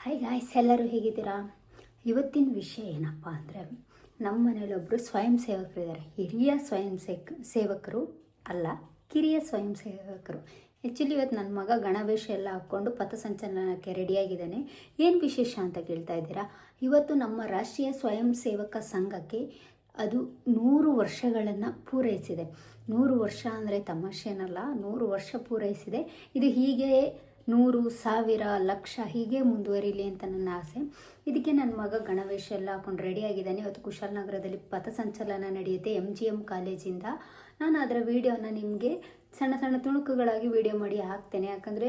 Hi guys ಎಲ್ಲರೂ ಹೇಗಿದ್ದೀರಾ? ಇವತ್ತಿನ ವಿಷಯ ಏನಪ್ಪ ಅಂದರೆ ನಮ್ಮ ಮನೇಲೊಬ್ಬರು ಸ್ವಯಂ ಸೇವಕರಿದ್ದಾರೆ. ಹಿರಿಯ ಸ್ವಯಂ ಸೇಕ್, ಸೇವಕರು ಅಲ್ಲ, ಕಿರಿಯ ಸ್ವಯಂ ಸೇವಕರು. ಆ್ಯಕ್ಚುಲಿ ಇವತ್ತು ನನ್ನ ಮಗ ಗಣವೇಶ ಎಲ್ಲ ಹಾಕ್ಕೊಂಡು ಪಥಸಂಚಲನಕ್ಕೆ ರೆಡಿಯಾಗಿದ್ದಾನೆ ಏನು ವಿಶೇಷ ಅಂತ ಕೇಳ್ತಾ ಇದ್ದೀರಾ? ಇವತ್ತು ನಮ್ಮ ರಾಷ್ಟ್ರೀಯ ಸ್ವಯಂ ಸೇವಕ ಸಂಘಕ್ಕೆ ಅದು ನೂರು ವರ್ಷಗಳನ್ನು ಪೂರೈಸಿದೆ. ನೂರು ವರ್ಷ ಅಂದರೆ ತಮಾಷೆನಲ್ಲ, ನೂರು ವರ್ಷ ಪೂರೈಸಿದೆ. ಇದು ಹೀಗೆ ನೂರು ಸಾವಿರ ಲಕ್ಷ ಹೀಗೆ ಮುಂದುವರಿಲಿ ಅಂತ ನನ್ನ ಆಸೆ. ಇದಕ್ಕೆ ನನ್ನ ಮಗ ಗಣವೇಶ ಎಲ್ಲ ಹಾಕೊಂಡು ರೆಡಿಯಾಗಿದ್ದಾನೆ ಇವತ್ತು ಕುಶಾಲನಗರದಲ್ಲಿ ಪಥಸಂಚಲನ ನಡೆಯುತ್ತೆ ಎಂ ಜಿ ಎಂ ಕಾಲೇಜಿಂದ ನಾನು ಅದರ ವಿಡಿಯೋನ ನಿಮಗೆ ಸಣ್ಣ ಸಣ್ಣ ತುಣುಕುಗಳಾಗಿ ವಿಡಿಯೋ ಮಾಡಿ ಹಾಕ್ತೇನೆ. ಯಾಕಂದರೆ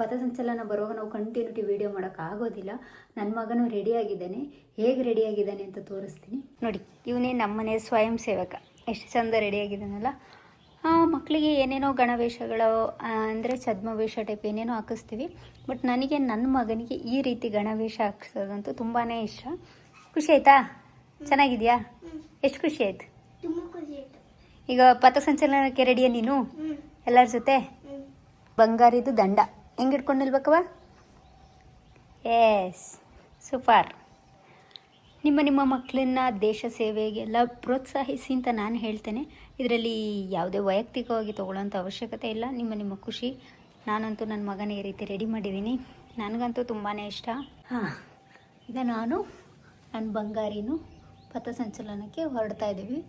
ಪಥಸಂಚಲನ ಬರುವಾಗ ನಾವು ಕಂಟಿನ್ಯೂಟಿ ವಿಡಿಯೋ ಮಾಡೋಕ್ಕಾಗೋದಿಲ್ಲ ನನ್ನ ಮಗನೂ ರೆಡಿಯಾಗಿದ್ದಾನೆ ಹೇಗೆ ರೆಡಿಯಾಗಿದ್ದಾನೆ ಅಂತ ತೋರಿಸ್ತೀನಿ. ನೋಡಿ, ಇವನೇ ನಮ್ಮನೆ ಸ್ವಯಂ ಸೇವಕ. ಎಷ್ಟು ಚಂದ ರೆಡಿಯಾಗಿದ್ದಾನಲ್ಲ ಮಕ್ಕಳಿಗೆ ಏನೇನೋ ಗಣವೇಷಗಳು ಅಂದರೆ ಛದ್ಮವೇಷ ಟೈಪ್ ಏನೇನೋ ಹಾಕಿಸ್ತೀವಿ. ಬಟ್ ನನಗೆ ನನ್ನ ಮಗನಿಗೆ ಈ ರೀತಿ ಗಣವೇಷ ಹಾಕ್ಸೋದಂತೂ ತುಂಬಾ ಇಷ್ಟ. ಖುಷಿ ಆಯ್ತಾ? ಚೆನ್ನಾಗಿದೆಯಾ? ಎಷ್ಟು ಖುಷಿ ಆಯ್ತು? ಈಗ ಪಥಸಂಚಲನಕ್ಕೆ ರೆಡಿಯಾ ನೀನು? ಎಲ್ಲರ ಜೊತೆ? ಬಂಗಾರಿದು ದಂಡ. ಹೆಂಗೆ ಇಟ್ಕೊಂಡು ನಿಲ್ಬೇಕವ ಎಸ್ ಸೂಪರ್ ನಿಮ್ಮ ನಿಮ್ಮ ಮಕ್ಕಳನ್ನ ದೇಶ ಸೇವೆಗೆಲ್ಲ ಪ್ರೋತ್ಸಾಹಿಸಿ ಅಂತ ನಾನು ಹೇಳ್ತೇನೆ. ಇದರಲ್ಲಿ ಯಾವುದೇ ವೈಯಕ್ತಿಕವಾಗಿ ತೊಗೊಳ್ಳೋಂಥ ಅವಶ್ಯಕತೆ ಇಲ್ಲ. ನಿಮ್ಮ ನಿಮ್ಮ ಖುಷಿ. ನಾನಂತೂ ನನ್ನ ಮಗನ ಈ ರೀತಿ ರೆಡಿ ಮಾಡಿದ್ದೀನಿ. ನನಗಂತೂ ತುಂಬಾ ಇಷ್ಟ. ಹಾಂ, ಈಗ ನಾನು ನನ್ನ ಬಂಗಾರಿನೂ ಪಥಸಂಚಲನಕ್ಕೆ ಹೊರಡ್ತಾ ಇದ್ದೀವಿ.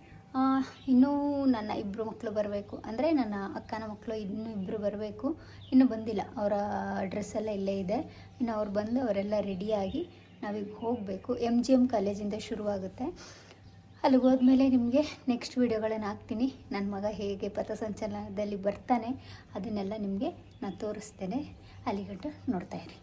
ಇನ್ನೂ ನನ್ನ ಇಬ್ಬರು ಮಕ್ಕಳು ಬರಬೇಕು. ಅಂದರೆ ನನ್ನ ಅಕ್ಕನ ಮಕ್ಕಳು ಇನ್ನೂ ಇಬ್ಬರು ಬರಬೇಕು. ಇನ್ನೂ ಬಂದಿಲ್ಲ. ಅವರ ಡ್ರೆಸ್ಸೆಲ್ಲ ಇಲ್ಲೇ ಇದೆ. ಇನ್ನು ಅವ್ರು ಬಂದು ಅವರೆಲ್ಲ ರೆಡಿಯಾಗಿ ನಾವೀಗ ಹೋಗಬೇಕು. ಎಂ ಜಿ ಎಂ ಕಾಲೇಜಿಂದ ಶುರುವಾಗುತ್ತೆ. ಅಲ್ಲಿಗೆ ಹೋದ್ಮೇಲೆ ನಿಮಗೆ ನೆಕ್ಸ್ಟ್ ವೀಡಿಯೋಗಳನ್ನು ಹಾಕ್ತೀನಿ. ನನ್ನ ಮಗ ಹೇಗೆ ಪಥಸಂಚಲನದಲ್ಲಿ ಬರ್ತಾನೆ, ಅದನ್ನೆಲ್ಲ ನಿಮಗೆ ನಾನು ತೋರಿಸ್ತೇನೆ. ಅಲ್ಲಿಗಂಟ ನೋಡ್ತಾ ಇರಿ.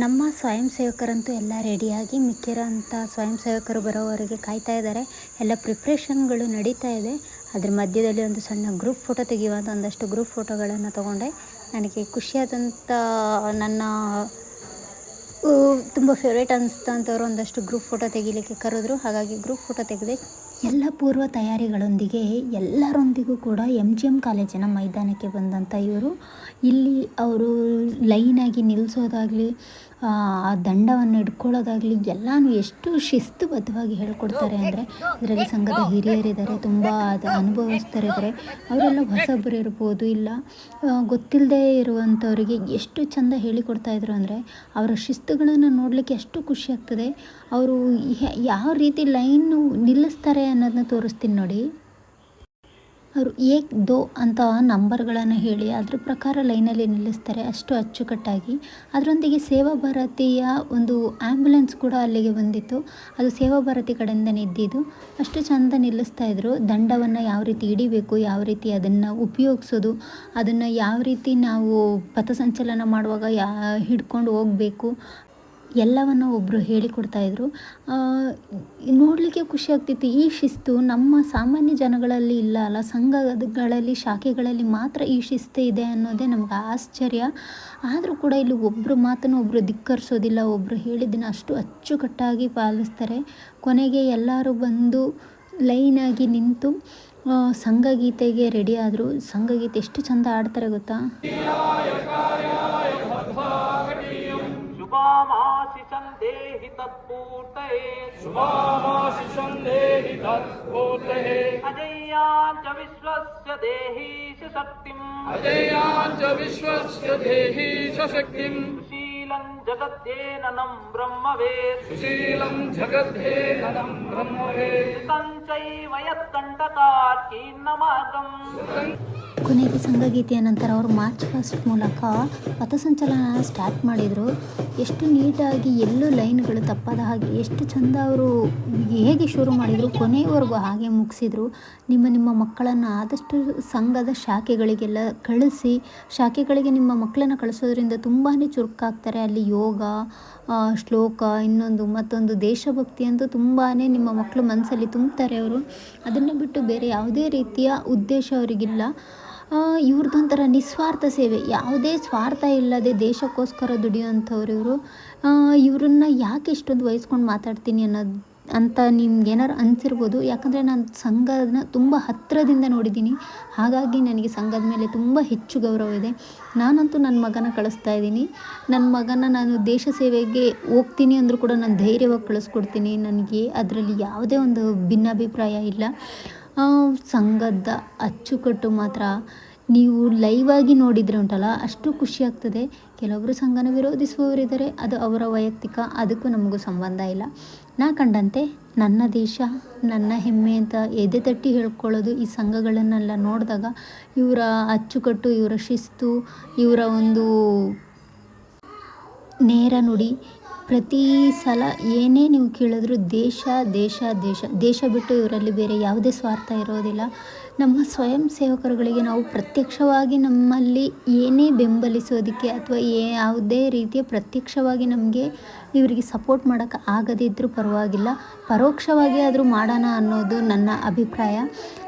ನಮ್ಮ ಸ್ವಯಂ ಸೇವಕರಂತೂ ಎಲ್ಲ ರೆಡಿಯಾಗಿ ಮಿಕ್ಕಿರೋಂಥ ಸ್ವಯಂ ಸೇವಕರು ಬರೋವರೆಗೆ ಕಾಯ್ತಾ ಇದ್ದಾರೆ. ಎಲ್ಲ ಪ್ರಿಪ್ರೇಷನ್ಗಳು ನಡೀತಾ ಇದೆ. ಅದ್ರ ಮಧ್ಯದಲ್ಲಿ ಒಂದು ಸಣ್ಣ ಗ್ರೂಪ್ ಫೋಟೋ ತೆಗೆಯುವಂಥ ಒಂದಷ್ಟು ಗ್ರೂಪ್ ಫೋಟೋಗಳನ್ನು ತೊಗೊಂಡೆ. ನನಗೆ ಖುಷಿಯಾದಂಥ ನನ್ನ ತುಂಬ ಫೇವ್ರೇಟ್ ಅನಿಸ್ತಂಥವ್ರು ಒಂದಷ್ಟು ಗ್ರೂಪ್ ಫೋಟೋ ತೆಗಿಲಿಕ್ಕೆ ಕರೆದ್ರು. ಹಾಗಾಗಿ ಗ್ರೂಪ್ ಫೋಟೋ ತೆಗೆದೆ ಎಲ್ಲ ಪೂರ್ವ ತಯಾರಿಗಳೊಂದಿಗೆ ಎಲ್ಲರೊಂದಿಗೂ ಕೂಡ ಎಂ ಜಿ ಎಂ ಕಾಲೇಜಿನ ಮೈದಾನಕ್ಕೆ ಬಂದಂಥ ಇವರು. ಇಲ್ಲಿ ಅವರು ಲೈನಾಗಿ ನಿಲ್ಲಿಸೋದಾಗಲಿ ಆ ದಂಡವನ್ನು ಇಟ್ಕೊಳ್ಳೋದಾಗಲಿ ಎಲ್ಲನೂ ಎಷ್ಟು ಶಿಸ್ತುಬದ್ಧವಾಗಿ ಹೇಳ್ಕೊಡ್ತಾರೆ ಅಂದರೆ ಇದರಲ್ಲಿ ಸಂಘದ ಹಿರಿಯರಿದ್ದಾರೆ, ತುಂಬ ಅದು ಅನುಭವಿಸ್ತರಿದ್ದಾರೆ. ಅವರೆಲ್ಲ ಹೊಸಬ್ರು ಇರ್ಬೋದು ಇಲ್ಲ ಗೊತ್ತಿಲ್ಲದೆ ಇರುವಂಥವ್ರಿಗೆ ಎಷ್ಟು ಚೆಂದ ಹೇಳಿಕೊಡ್ತಾ ಇದ್ರು ಅಂದರೆ ಅವರ ಶಿಸ್ತುಗಳನ್ನು ನೋಡಲಿಕ್ಕೆ ಎಷ್ಟು ಖುಷಿ ಆಗ್ತದೆ. ಅವರು ಯಾವ ರೀತಿ ಲೈನು ನಿಲ್ಲಿಸ್ತಾರೆ ಅನ್ನೋದನ್ನ ತೋರಿಸ್ತೀನಿ ನೋಡಿ. ಅವರು ಏಕ್ ದೋ ಅಂತ ನಂಬರ್ಗಳನ್ನು ಹೇಳಿ ಅದ್ರ ಪ್ರಕಾರ ಲೈನಲ್ಲಿ ನಿಲ್ಲಿಸ್ತಾರೆ ಅಷ್ಟು ಅಚ್ಚುಕಟ್ಟಾಗಿ. ಅದರೊಂದಿಗೆ ಸೇವಾ ಭಾರತಿಯ ಒಂದು ಆ್ಯಂಬುಲೆನ್ಸ್ ಕೂಡ ಅಲ್ಲಿಗೆ ಬಂದಿತ್ತು. ಅದು ಸೇವಾ ಭಾರತಿ ಕಡೆಯಿಂದನೇ ಇದ್ದಿದ್ದು ಅಷ್ಟು ಚೆಂದ ನಿಲ್ಲಿಸ್ತಾ ಇದ್ದರು ದಂಡವನ್ನು ಯಾವ ರೀತಿ ಹಿಡಿಬೇಕು, ಯಾವ ರೀತಿ ಅದನ್ನು ಉಪಯೋಗಿಸೋದು, ಅದನ್ನು ಯಾವ ರೀತಿ ನಾವು ಪಥಸಂಚಲನ ಮಾಡುವಾಗ ಯಾ ಹಿಡ್ಕೊಂಡು ಹೋಗಬೇಕು ಎಲ್ಲವನ್ನು ಒಬ್ಬರು ಹೇಳಿಕೊಡ್ತಾ ಇದ್ದರು ನೋಡಲಿಕ್ಕೆ ಖುಷಿ ಆಗ್ತಿತ್ತು, ಈ ಶಿಸ್ತು ನಮ್ಮ ಸಾಮಾನ್ಯ ಜನಗಳಲ್ಲಿ ಇಲ್ಲ ಅಲ್ಲ, ಸಂಘಗಳಲ್ಲಿ, ಶಾಖೆಗಳಲ್ಲಿ ಮಾತ್ರ ಈ ಶಿಸ್ತು ಇದೆ ಅನ್ನೋದೇ ನಮ್ಗೆ ಆಶ್ಚರ್ಯ. ಆದರೂ ಕೂಡ ಇಲ್ಲಿ ಒಬ್ಬರು ಮಾತನ್ನು ಒಬ್ಬರು ಧಿಕ್ಕರಿಸೋದಿಲ್ಲ ಒಬ್ಬರು ಹೇಳಿದ್ದನ್ನು ಅಷ್ಟು ಅಚ್ಚುಕಟ್ಟಾಗಿ ಪಾಲಿಸ್ತಾರೆ. ಕೊನೆಗೆ ಎಲ್ಲರೂ ಬಂದು ಲೈನಾಗಿ ನಿಂತು ಸಂಘಗೀತೆಗೆ ರೆಡಿ ಆದರು. ಸಂಘಗೀತೆ ಎಷ್ಟು ಚಂದ ಆಡ್ತಾರೆ ಗೊತ್ತಾ? तत्पूर्तये शुभामासि सन्देहि तत्पूर्तये अजय्याञ्च विश्वस्य देहि शक्तिम् अजयाञ्च विश्वस्य देहि सशक्तिम् सुशीलम् ಸುಶೀಲಂ ಜಗದ್ದೇನಂ ಬ್ರಹ್ಮವೇ. ಸುಶೀಲಂ ಜಗದ್ದೇನಂ ಬ್ರಹ್ಮವೇ. ತಂಚೈವಯತ್ಕಂಟಕಾರ್ಕೀನ್ನ ಮಾರ್ಗಂ ಕೊನೆಗೆ ಸಂಘಗೀತೆಯ ನಂತರ ಅವರು ಮಾರ್ಚ್ ಫಸ್ಟ್ ಮೂಲಕ ಪಥಸಂಚಲನ ಸ್ಟಾರ್ಟ್ ಮಾಡಿದರು. ಎಷ್ಟು ನೀಟಾಗಿ ಎಲ್ಲೂ ಲೈನ್ಗಳು ತಪ್ಪದ ಹಾಗೆ ಎಷ್ಟು ಚಂದ ಅವರು ಹೇಗೆ ಶುರು ಮಾಡಿದರು ಕೊನೆಯವರೆಗೂ ಹಾಗೆ ಮುಗಿಸಿದರು. ನಿಮ್ಮ ನಿಮ್ಮ ಮಕ್ಕಳನ್ನು ಆದಷ್ಟು ಸಂಘದ ಶಾಖೆಗಳಿಗೆಲ್ಲ ಕಳಿಸಿ ಶಾಖೆಗಳಿಗೆ ನಿಮ್ಮ ಮಕ್ಕಳನ್ನು ಕಳಿಸೋದ್ರಿಂದ ತುಂಬಾ ಚುರುಕಾಗ್ತಾರೆ. ಅಲ್ಲಿ ಯೋಗ ಶ್ಲೋಕ, ಇನ್ನೊಂದು ಮತ್ತೊಂದು ದೇಶಭಕ್ತಿ ಅಂತೂ ತುಂಬಾ ನಿಮ್ಮ ಮಕ್ಕಳು ಮನಸ್ಸಲ್ಲಿ ತುಂಬ್ತಾರೆ ಅವರು. ಅದನ್ನು ಬಿಟ್ಟು ಬೇರೆ ಯಾವುದೇ ರೀತಿಯ ಉದ್ದೇಶ ಅವರಿಗಿಲ್ಲ. ಇವ್ರದ್ದೊಂಥರ ನಿಸ್ವಾರ್ಥ ಸೇವೆ. ಯಾವುದೇ ಸ್ವಾರ್ಥ ಇಲ್ಲದೆ ದೇಶಕ್ಕೋಸ್ಕರ ದುಡಿಯುವಂಥವ್ರು ಇವರು. ಇವ್ರನ್ನ ಯಾಕೆ ಇಷ್ಟೊಂದು ವಹಿಸ್ಕೊಂಡು ಮಾತಾಡ್ತೀನಿ ಅನ್ನೋದು ಅಂತ ನಿಮ್ಗೆ ಏನಾರು ಅನಿಸಿರ್ಬೋದು. ಯಾಕಂದರೆ ನಾನು ಸಂಘನ ತುಂಬ ಹತ್ತಿರದಿಂದ ನೋಡಿದ್ದೀನಿ ಹಾಗಾಗಿ ನನಗೆ ಸಂಘದ ಮೇಲೆ ತುಂಬ ಹೆಚ್ಚು ಗೌರವ ಇದೆ. ನಾನಂತೂ ನನ್ನ ಮಗನ ಕಳಿಸ್ತಾ ಇದ್ದೀನಿ. ನನ್ನ ಮಗನ ನಾನು ದೇಶ ಸೇವೆಗೆ ಹೋಗ್ತೀನಿ ಅಂದರೂ ಕೂಡ ನಾನು ಧೈರ್ಯವಾಗಿ ಕಳಿಸ್ಕೊಡ್ತೀನಿ. ನನಗೆ ಅದರಲ್ಲಿ ಯಾವುದೇ ಒಂದು ಭಿನ್ನಾಭಿಪ್ರಾಯ ಇಲ್ಲ. ಸಂಘದ ಅಚ್ಚುಕಟ್ಟು ಮಾತ್ರ. ನೀವು ಲೈವ್ ಆಗಿ ನೋಡಿದರೆ ಉಂಟಲ್ಲ, ಅಷ್ಟು ಖುಷಿ ಆಗ್ತದೆ. ಕೆಲವೊಬ್ಬರು ಸಂಘನ ವಿರೋಧಿಸುವವರಿದ್ದಾರೆ, ಅದು ಅವರ ವೈಯಕ್ತಿಕ, ಅದಕ್ಕೂ ನಮಗೂ ಸಂಬಂಧ ಇಲ್ಲ. ನಾ ಕಂಡಂತೆ ನನ್ನ ದೇಶ, ನನ್ನ ಹೆಮ್ಮೆ ಅಂತ ಎದೆ ತಟ್ಟಿ ಹೇಳ್ಕೊಳ್ಳೋದು ಈ ಸಂಘಗಳನ್ನೆಲ್ಲ ನೋಡಿದಾಗ ಇವರ ಅಚ್ಚುಕಟ್ಟು, ಇವರ ಶಿಸ್ತು, ಇವರ ಒಂದು ನೇರ ನುಡಿ. ಪ್ರತಿ ಸಲ ಏನೇ ನೀವು ಕೇಳಿದ್ರು ದೇಶ ದೇಶ ದೇಶ ದೇಶ ಬಿಟ್ಟು ಇವರಲ್ಲಿ ಬೇರೆ ಯಾವುದೇ ಸ್ವಾರ್ಥ ಇರೋದಿಲ್ಲ. ನಮ್ಮ ಸ್ವಯಂ ಸೇವಕರುಗಳಿಗೆ ನಾವು ಪ್ರತ್ಯಕ್ಷವಾಗಿ ನಮ್ಮಲ್ಲಿ ಏನೇ ಬೆಂಬಲಿಸೋದಕ್ಕೆ ಅಥವಾ ಯಾವುದೇ ರೀತಿಯ ಪ್ರತ್ಯಕ್ಷವಾಗಿ ನಮಗೆ ಇವರಿಗೆ ಸಪೋರ್ಟ್ ಮಾಡೋಕ್ಕೆ ಆಗದಿದ್ದರೂ ಪರವಾಗಿಲ್ಲ. ಪರೋಕ್ಷವಾಗಿ ಆದರೂ ಮಾಡೋಣ ಅನ್ನೋದು ನನ್ನ ಅಭಿಪ್ರಾಯ.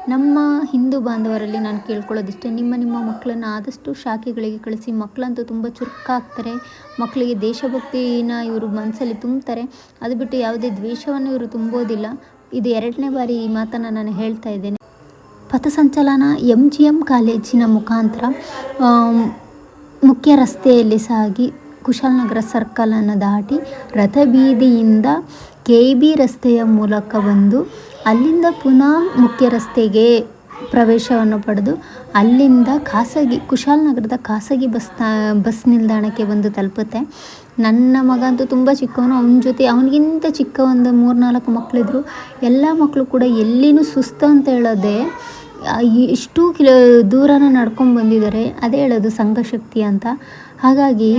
ನಮ್ಮ ಹಿಂದೂ ಬಾಂಧವರಲ್ಲಿ ನಾನು ಕೇಳ್ಕೊಳ್ಳೋದಿಷ್ಟೇ, ನಿಮ್ಮ ನಿಮ್ಮ ಮಕ್ಕಳನ್ನು ಆದಷ್ಟು ಶಾಖೆಗಳಿಗೆ ಕಳಿಸಿ, ಮಕ್ಕಳಂತೂ ತುಂಬ ಚುರುಕಾಗ್ತಾರೆ, ಮಕ್ಕಳಿಗೆ ದೇಶಭಕ್ತಿನ ಇವರು ಮನಸ್ಸಲ್ಲಿ ತುಂಬ್ತಾರೆ ಅದು ಬಿಟ್ಟು ಯಾವುದೇ ದ್ವೇಷವನ್ನು ಇವರು ತುಂಬೋದಿಲ್ಲ. ಇದು ಎರಡನೇ ಬಾರಿ ಈ ಮಾತನ್ನು ನಾನು ಹೇಳ್ತಾ ಇದ್ದೇನೆ. ಪಥಸಂಚಲನ ಎಂ ಜಿ ಎಂ ಕಾಲೇಜಿನ ಮುಖಾಂತರ ಮುಖ್ಯ ರಸ್ತೆಯಲ್ಲಿ ಸಾಗಿ ಕುಶಾಲನಗರ ಸರ್ಕಲನ್ನು ದಾಟಿ ರಥಬೀದಿಯಿಂದ ಕೆ ಬಿ ರಸ್ತೆಯ ಮೂಲಕ ಬಂದು ಅಲ್ಲಿಂದ ಪುನಃ ಮುಖ್ಯ ರಸ್ತೆಗೆ ಪ್ರವೇಶವನ್ನು ಪಡೆದು ಅಲ್ಲಿಂದ ಖಾಸಗಿ ಕುಶಾಲನಗರದ ಖಾಸಗಿ ಬಸ್ ಬಸ್ ನಿಲ್ದಾಣಕ್ಕೆ ಬಂದು ತಲುಪುತ್ತೆ. ನನ್ನ ಮಗ ಅಂತೂ ತುಂಬ ಚಿಕ್ಕವನು, ಅವನ ಜೊತೆ, ಅವನಿಗಿಂತ ಚಿಕ್ಕ ಒಂದು ಮೂರ್ನಾಲ್ಕು ಮಕ್ಕಳಿದ್ರು ಎಲ್ಲ ಮಕ್ಕಳು ಕೂಡ ಎಲ್ಲಿನೂ ಸುಸ್ತು ಅಂತ ಹೇಳೋದೆ ಇಷ್ಟು ಕಿಲೋ ದೂರನ ನಡ್ಕೊಂಡು ಬಂದಿದ್ದಾರೆ, ಅದೇ ಹೇಳೋದು ಸಂಘಶಕ್ತಿ ಅಂತ. ಹಾಗಾಗಿ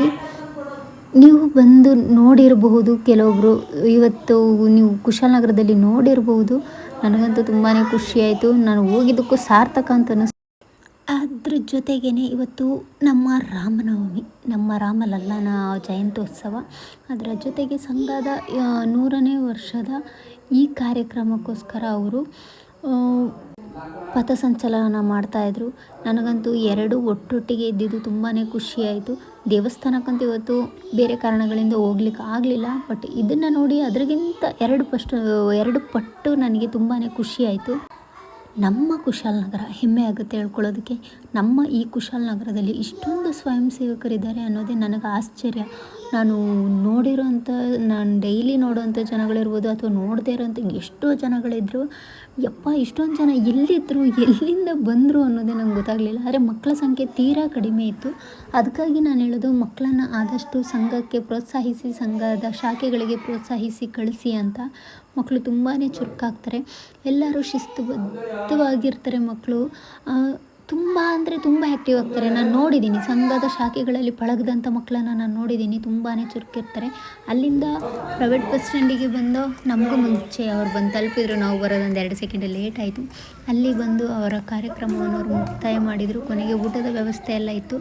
ನೀವು ಬಂದು ನೋಡಿರಬಹುದು ಕೆಲವೊಬ್ಬರು ಇವತ್ತು ನೀವು ಕುಶಾಲನಗರದಲ್ಲಿ ನೋಡಿರಬಹುದು. ನನಗಂತೂ ತುಂಬಾ ಖುಷಿಯಾಯಿತು. ನಾನು ಹೋಗಿದ್ದಕ್ಕೂ ಸಾರ್ಥಕ ಅಂತ ಅನಿಸ್ತು. ಅದ್ರ ಜೊತೆಗೇ ಇವತ್ತು ನಮ್ಮ ರಾಮನವಮಿ, ನಮ್ಮ ರಾಮಲಲ್ಲನ ಜಯಂತ್ಯೋತ್ಸವ. ಅದರ ಜೊತೆಗೆ ಸಂಘದ ನೂರನೇ ವರ್ಷದ ಈ ಕಾರ್ಯಕ್ರಮಕ್ಕೋಸ್ಕರ ಅವರು ಪಥಸಂಚಲನ ಮಾಡ್ತಾಯಿದ್ರು ನನಗಂತೂ ಎರಡು ಒಟ್ಟೊಟ್ಟಿಗೆ ಇದ್ದಿದ್ದು ತುಂಬಾ ಖುಷಿಯಾಯಿತು. ದೇವಸ್ಥಾನಕ್ಕಂತೂ ಇವತ್ತು ಬೇರೆ ಕಾರಣಗಳಿಂದ ಹೋಗ್ಲಿಕ್ಕೆ ಆಗಲಿಲ್ಲ. ಬಟ್ ಇದನ್ನು ನೋಡಿ ಅದರಿಗಿಂತ ಎರಡು ಪಷ್ಟು, ಎರಡು ಪಟ್ಟು ನನಗೆ ತುಂಬಾ ಖುಷಿಯಾಯಿತು. ನಮ್ಮ ಕುಶಾಲನಗರ ಹೆಮ್ಮೆ ಆಗುತ್ತೆ ಹೇಳ್ಕೊಳ್ಳೋದಕ್ಕೆ. ನಮ್ಮ ಈ ಕುಶಾಲನಗರದಲ್ಲಿ ಇಷ್ಟೊಂದು ಸ್ವಯಂ ಸೇವಕರಿದ್ದಾರೆ ಅನ್ನೋದೇ ನನಗೆ ಆಶ್ಚರ್ಯ. ನಾನು ನೋಡಿರೋಂಥ, ನಾನು ಡೈಲಿ ನೋಡೋವಂಥ ಜನಗಳಿರ್ಬೋದು ಅಥವಾ ನೋಡದೇ ಇರೋಂಥ ಎಷ್ಟೋ ಜನಗಳಿದ್ದರು ಯಪ್ಪ ಇಷ್ಟೊಂದು ಜನ ಎಲ್ಲಿದ್ದರು ಎಲ್ಲಿಂದ ಬಂದರು ಅನ್ನೋದೇ ನಂಗೆ ಗೊತ್ತಾಗಲಿಲ್ಲ. ಆದರೆ ಮಕ್ಕಳ ಸಂಖ್ಯೆ ತೀರಾ ಕಡಿಮೆ ಇತ್ತು. ಅದಕ್ಕಾಗಿ ನಾನು ಹೇಳೋದು ಮಕ್ಕಳನ್ನು ಆದಷ್ಟು ಸಂಘಕ್ಕೆ ಪ್ರೋತ್ಸಾಹಿಸಿ, ಸಂಘದ ಶಾಖೆಗಳಿಗೆ ಪ್ರೋತ್ಸಾಹಿಸಿ ಕಳಿಸಿ ಅಂತ. ಮಕ್ಕಳು ತುಂಬಾ ಚುರುಕಾಗ್ತಾರೆ. ಎಲ್ಲರೂ ಶಿಸ್ತುಬದ್ಧವಾಗಿರ್ತಾರೆ ಮಕ್ಕಳು ತುಂಬ ಅಂದರೆ ತುಂಬ ಆ್ಯಕ್ಟಿವ್ ಆಗ್ತಾರೆ. ನಾನು ನೋಡಿದ್ದೀನಿ ಸಂಘದ ಶಾಖೆಗಳಲ್ಲಿ ಪಳಗದಂಥ ಮಕ್ಕಳನ್ನು ನಾನು ನೋಡಿದ್ದೀನಿ ತುಂಬಾ ಚುರುಕಿರ್ತಾರೆ. ಅಲ್ಲಿಂದ ಪ್ರೈವೇಟ್ ಬಸ್ ಸ್ಟ್ಯಾಂಡಿಗೆ ಬಂದು ನಮಗೂ ಮುಂಚೆ ಅವ್ರು ಬಂದು ತಲುಪಿದ್ರು. ನಾವು ಬರೋದೊಂದು ಎರಡು ಸೆಕೆಂಡ್ ಲೇಟ್ ಆಯಿತು. ಅಲ್ಲಿ ಬಂದು ಅವರ ಕಾರ್ಯಕ್ರಮವನ್ನು ಅವರು ಮುಕ್ತಾಯ ಮಾಡಿದರು. ಕೊನೆಗೆ ಊಟದ ವ್ಯವಸ್ಥೆ ಎಲ್ಲ ಇತ್ತು.